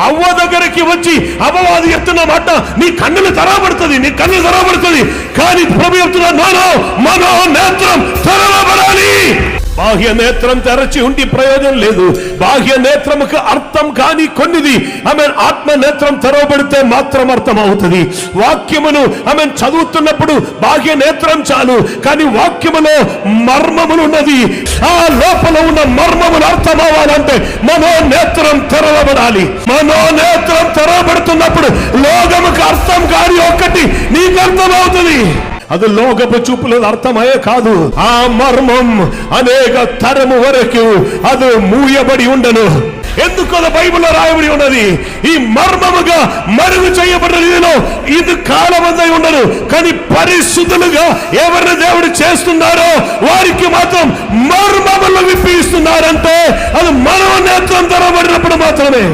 అవ్వ దగ్గరికి వచ్చి అపవాది ఎత్తున్న మాట నీ కన్నులు తెరవబడుతుంది నీ కన్ను తెరవబడుతుంది కానీ ప్రభు చెప్తున్నా మనో మనో నేత్రం తెరవబడాలి బాహ్య నేత్రం తెరచి ఉండి ప్రయోజనం లేదు. బాహ్య నేత్రముకు అర్థం కాని కొన్నిది ఆమె ఆత్మ నేత్రం తెరవబడితే మాత్రం అర్థం అవుతుంది వాక్యమును ఆమె చదువుతున్నప్పుడు బాహ్య నేత్రం చాలు కానీ వాక్యములో మర్మములు ఉన్నది ఆ లోపల ఉన్న మర్మములు అర్థం అవ్వాలంటే మనో నేత్రం తెరవబడాలి. మనో నేత్రం తెరవబడుతున్నప్పుడు లోకముకు అర్థం కాని ఒక్కటి నీకు అర్థం అవుతుంది అది లోకపు చూపులేదు అర్థమయ్యే కాదు. ఆ మర్మం అనేక తరము వరకు అది మూయబడి ఉండను. ఎందుకు అది బైబిల్లో రాయబడి ఉన్నది? ఈ మర్మముగా మరుగు చేయబడిన రీతిలో ఇది కాలమందై ఉండదు కానీ పరిశుద్ధులుగా ఎవరిని దేవుడు చేస్తున్నారో వారికి మాత్రం మర్మములు విప్పిస్తున్నారంటే అది మనో నేత్రం తెరబడినప్పుడు మాత్రమే.